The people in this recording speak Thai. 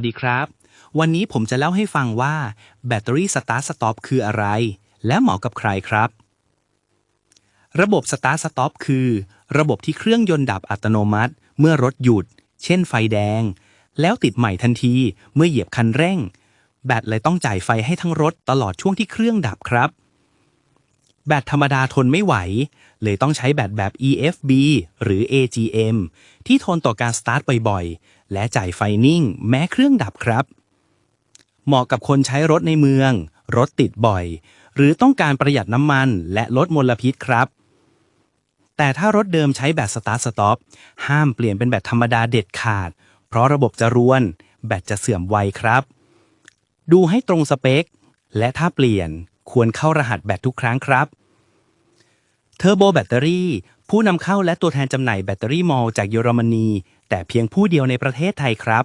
สวัสดีครับ วันนี้ผมจะเล่าให้ฟังว่าแบตเตอรี่สตาร์สต็อปคืออะไร และเหมาะกับใครครับ ระบบสตาร์สต็อปคือ ระบบที่เครื่องยนต์ดับอัตโนมัติ เมื่อรถหยุด เช่นไฟแดง แล้วติดใหม่ทันทีเมื่อเหยียบคันเร่ง แบตเลยต้องจ่ายไฟให้ทั้งรถตลอดช่วงที่เครื่องดับครับ แบตธรรมดาทนไม่ไหว เลยต้องใช้แบตแบบ EFB หรือ AGM ที่ทนต่อการสตาร์ทบ่อยๆ และจ่ายไฟนิ่ง แม้เครื่องดับครับ เหมาะกับคนใช้รถในเมือง รถติดบ่อย หรือต้องการประหยัดน้ำมันและลดมลพิษครับ แต่ถ้ารถเดิมใช้แบตสตาร์ทสต็อปห้ามเปลี่ยนเป็นแบตธรรมดาเด็ดขาด เพราะระบบจะรวน แบตจะเสื่อมไวครับ ดูให้ตรงสเปค และถ้าเปลี่ยนควรเข้ารหัสแบตทุกครั้งครับเทอร์โบแบตเตอรี่ ผู้นำเข้าและตัวแทนจำหน่ายแบตเตอรี่มอลจากเยอรมนี แต่เพียงผู้เดียวในประเทศไทยครับ